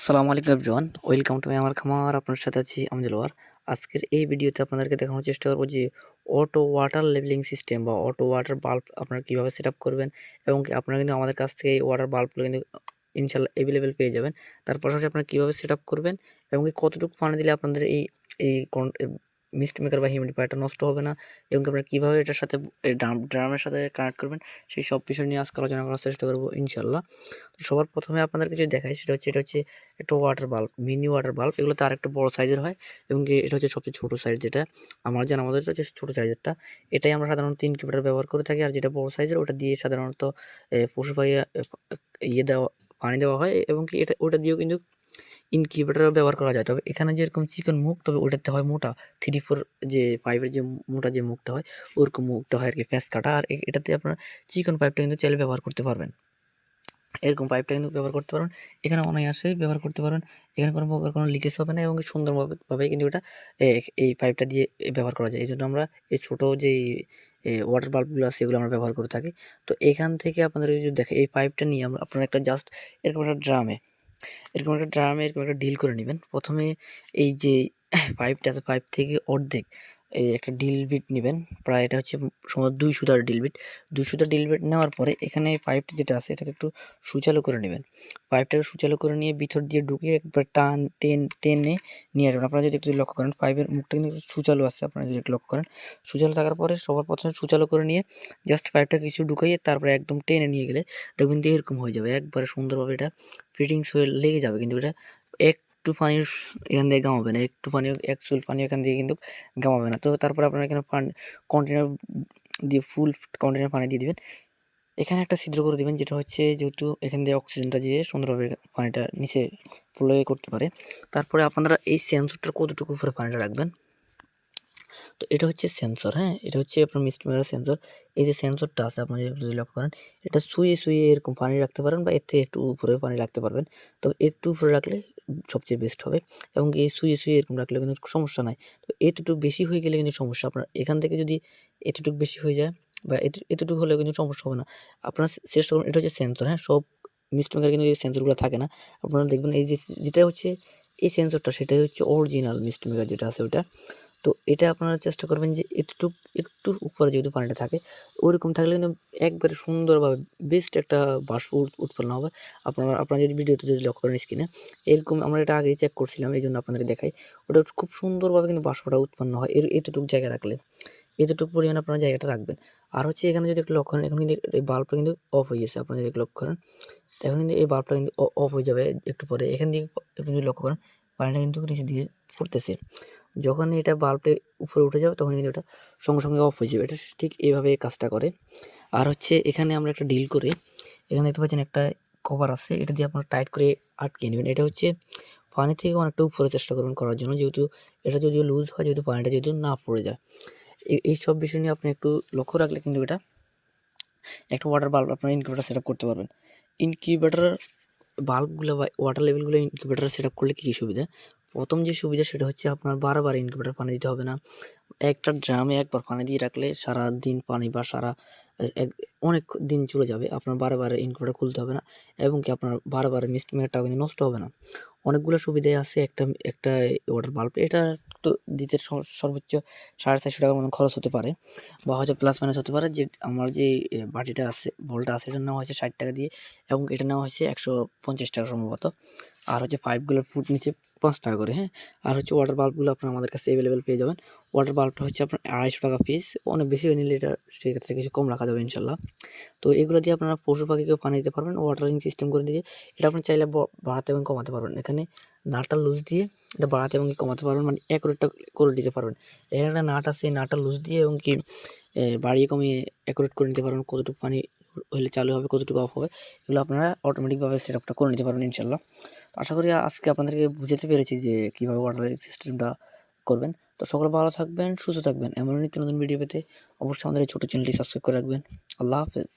আসসালামু আলাইকুম জন welcome to আমার খামার আপনার সাথে আছি আমি দিলওয়ার আজকের এই ভিডিওতে আপনাদেরকে দেখানোর চেষ্টা করব যে অটো ওয়াটার লেভেলিং সিস্টেম বা অটো ওয়াটার বাল্ব আপনারা কীভাবে সেট করবেন এবং আপনারা কিন্তু আমাদের কাছ থেকে এই ওয়াটার বাল্বগুলো কিন্তু ইনশাল্লাহ অ্যাভেলেবেল পেয়ে যাবেন। তার পাশাপাশি আপনারা কীভাবে সেট করবেন এবং কতটুকু পানি দিলে আপনাদের এই এই মিস্ট মেকার বা হিউমিডিফায়ারটা নষ্ট হবে না এবং আপনারা কীভাবে এটার সাথে ড্রাম, ড্রামের সাথে কানেক্ট করবেন, সেই সব বিষয় নিয়ে আজকে আলোচনা করার চেষ্টা করব ইনশাল্লাহ। তো সবার প্রথমে আপনাদের কিছু দেখাই, সেটা হচ্ছে, এটা হচ্ছে একটা water bulb mini water bulb এগুলো তার একটা বড় সাইজের হয় এবং এটা হচ্ছে সবচেয়ে ছোটো সাইজ যেটা। আমার জানা আমাদের হচ্ছে ছোটো সাইজেরটা এটাই আমরা সাধারণত তিন কিলোমিটার ব্যবহার করে থাকি আর যেটা বড় সাইজের ওটা দিয়ে সাধারণত পশু পাখি ইয়ে দেওয়া, পানি দেওয়া হয় এবং কি এটা, ওটা দিয়েও কিন্তু ইনকিউবেটারও ব্যবহার করা যায়। তবে এখানে যেরকম চিকন মুখ, তবে ওটাতে হয় মোটা থ্রি ফোর যে পাইপের যে মোটা যে মুখটা হয়, ওরকম মুখটা হয় আর কি ফ্যাস কাটা আর এটাতে আপনার চিকন পাইপটা কিন্তু চাইলে ব্যবহার করতে পারবেন। এরকম পাইপটা কিন্তু ব্যবহার করতে পারবেন। এখানে অনায়াসে ব্যবহার করতে পারবেন। এখানে কোনো প্রকার কোনো লিকেজ হবে না এবং সুন্দরভাবে কিন্তু এটা এই পাইপটা দিয়ে ব্যবহার করা যায়। এই জন্য আমরা এই ছোটো যেই ওয়াটার বাল্বগুলো আছে সেগুলো আমরা ব্যবহার করে থাকি। তো এখান থেকে আপনাদের যদি দেখে, এই পাইপটা নিয়ে আমরা, আপনারা একটা জাস্ট এরকম একটা ড্রামে এরকম একটা ড্রামে এরকম একটা ডিল করে নেবেন। প্রথমে এই যে পাইপটা আছে পাইপ থেকে অর্ধেক এই একটা ডিল বিট নেবেন। প্রায় এটা হচ্ছে সম্ভবত দুই সুতার ডিল বিট দুই সুতার ডিল বিট নেওয়ার পরে এখানে পাইপটা যেটা আছে, এটাকে একটু সুচালু করে নেবেন। পাইপটাকে সুচালু করে নিয়ে ভিতর দিয়ে ঢুকিয়ে একবার টান, টেন, টেনে নিয়ে আসবেন। আপনারা যদি একটু লক্ষ্য করেন পাইপের মুখটা কিন্তু সুচালু আছে, আপনারা যদি একটু লক্ষ্য করেন। সুচালু থাকার পরে সবার প্রথমে সুচালু করে নিয়ে জাস্ট পাইপটা কিছু ঢুকাইয়ে তারপরে একদম টেনে নিয়ে গেলে দেখবেন যে এরকম হয়ে যাবে। একবারে সুন্দরভাবে এটা ফিটিংস হয়ে লেগে যাবে। কিন্তু এটা এক একটু পানি এখান দিয়ে গামাবে না, একটু পানি এক চুল পানি এখান দিয়ে কিন্তু গামাবে না। তো তারপরে আপনারা এখানে কন্টেনার দিয়ে ফুল কন্টেনার পানি দিয়ে দিবেন। এখানে একটা ছিদ্র করে দিবেন, যেটা হচ্ছে যেহেতু এখান দিয়ে অক্সিজেনটা দিয়ে সুন্দরভাবে পানিটা নিচে ফ্লো করতে পারে। তারপরে আপনারা এই সেন্সরটার কতটুকু উপরে পানিটা রাখবেন? তো এটা হচ্ছে সেন্সর হ্যাঁ? এটা হচ্ছে আপনার মিস্ট মেগার সেন্সর এই যে সেন্সরটা আছে, আপনি যদি লক্ষ্য করেন, এটা শুয়ে শুয়ে এরকম পানি রাখতে পারেন বা এর থেকে একটু উপরে পানি রাখতে পারবেন। তবে একটু উপরে রাখলে সবচেয়ে বেস্ট হবে। এবং এই শুয়ে শুয়ে এরকম রাখলে কিন্তু সমস্যা নাই। তো এতটুকু বেশি হয়ে গেলে কিন্তু সমস্যা। আপনার এখান থেকে যদি এতটুকু বেশি হয়ে যায় বা এতটুকু হলেও কিন্তু সমস্যা হবে না। আপনার চেষ্টা করুন, এটা হচ্ছে সেন্সর হ্যাঁ? সব মিস্ট মেকার কিন্তু এই সেন্সরগুলো থাকে না। আপনারা দেখবেন এই যে, যেটা হচ্ছে এই সেন্সরটা সেটাই হচ্ছে অরিজিনাল মিস্টমেকার যেটা আছে ওটা। তো এটা আপনারা চেষ্টা করবেন যে একটু একটু উপরে যেহেতু পানিটা থাকে, ওরকম থাকলে কিন্তু একবারে সুন্দরভাবে বেস্ট একটা বাষ্প উৎপন্ন হবে। আপনারা আপনারা যদি ভিডিওতে যদি লক্ষ্য করেন স্ক্রিনে এরকম আমরা এটা আগেই চেক করছিলাম এই জন্য আপনাদের দেখাই। ওটা খুব সুন্দরভাবে কিন্তু বাষ্পটা উৎপন্ন হয়, এর, এতটুকু জায়গা রাখলে। এতটুকু পরিমাণে আপনারা জায়গাটা রাখবেন। আর হচ্ছে এখানে যদি একটু লক্ষ্য করেন, এখন কিন্তু এই বাল্বটা কিন্তু অফ হয়ে গেছে, আপনারা যদি লক্ষ্য করেন। এখন কিন্তু এই বাল্বটা কিন্তু অফ হয়ে যাবে একটু পরে। এখান থেকে একটু যদি লক্ষ্য করেন, পানিটা কিন্তু নিচে দিয়ে ফুটতেছে যখন এটা বাল্বটা উপরে উঠে যাবে তখন কিন্তু এটা সঙ্গে সঙ্গে অফ হয়ে যাবে। এটা ঠিক এইভাবে কাজটা করে। আর হচ্ছে এখানে আমরা একটা ডিল করে। এখানে দেখতে পাচ্ছেন একটা কভার আছে। এটা দিয়ে আপনারা টাইট করে আটকে নেবেন। এটা হচ্ছে পানি থেকে অনেকটা উপরে চেষ্টা করবেন করার জন্য। যেহেতু এটা যদি লুজ হয়, যেহেতু পানিটা যেহেতু না পড়ে যায়। এই সব বিষয় নিয়ে আপনি একটু লক্ষ্য রাখলে কিন্তু এটা একটা ওয়াটার বাল্ব আপনার ইনকিউবেটার সেট করতে পারবেন। ইনকিউবেটার বাল্বগুলো বা ওয়াটার লেভেলগুলো ইনকিউবেটার সেট করলে কী কী সুবিধা? প্রথম যে সুবিধা সেটা হচ্ছে আপনার বারবার ইনকিউবেটার পানি দিতে হবে না। একটা ড্রামে একবার পানি দিয়ে রাখলে সারা দিন পানি বা সারা এক, অনেক দিন চলে যাবে। আপনার বারে বারে ইনকিউবেটার খুলতে হবে না এবং কি আপনার বারে বারে মিস্ট কিন্তু নষ্ট হবে না। অনেকগুলো সুবিধাই আছে, একটা একটা ওয়াটার বাল্ব এটা তো দিতে সর্বোচ্চ সাড়ে চারশো টাকার মতন খরচ হতে পারে বা হয়তো প্লাস মাইনাস হতে পারে। যে, আমার যে বাটিটা আছে বলটা আছে এটা নেওয়া হয়েছে ষাট টাকা দিয়ে এবং এটা নেওয়া হয়েছে একশো পঞ্চাশ টাকা সম্ভবত। আর হচ্ছে পাইপগুলোর ফুট নিচে পাঁচ টাকা করে হ্যাঁ? আর হচ্ছে ওয়াটার বাল্বগুলো আপনার আমাদের কাছে অ্যাভেলেবেল পেয়ে যাবেন। ওয়াটার বাল্বটা হচ্ছে আপনার আড়াইশো টাকা পিস অনেক বেশি হয়ে নিলে এটা সেক্ষেত্রে কিছু কম রাখা যাবে ইনশাল্লাহ। তো এগুলো দিয়ে আপনারা পশু পাখিকেও পানি দিতে পারবেন ওয়াটারিং সিস্টেম করে দিয়ে। এটা আপনি চাইলে বাড়াতে এবং কমাতে পারবেন। এখানে নাটটা লুজ দিয়ে এটা বাড়াতে এবং কি কমাতে পারবেন মানে অ্যাকুরেটটা করে দিতে পারবেন। এখানে একটা নাট আছে নাটটা লুজ দিয়ে এবং কি বাড়িয়ে কমিয়ে অ্যাকুরেট করে নিতে পারবেন, কতটুকু পানি হলে চালু হবে, কতটুকু অফ হবে, এগুলো আপনারা অটোমেটিকভাবে সেট আপটা করে নিতে পারবেন ইনশাল্লাহ আশা করি আজকে আপনাদেরকে বুঝাতে পেরেছি যে কীভাবে ওয়াটার সিস্টেমটা করবেন। তো সকলে ভালো থাকবেন, সুস্থ থাকবেন এমন নিত্য নতুন ভিডিও পেতে অবশ্যই আমাদের এই ছোটো চ্যানেলটি সাবস্ক্রাইব করে রাখবেন। আল্লাহ হাফেজ।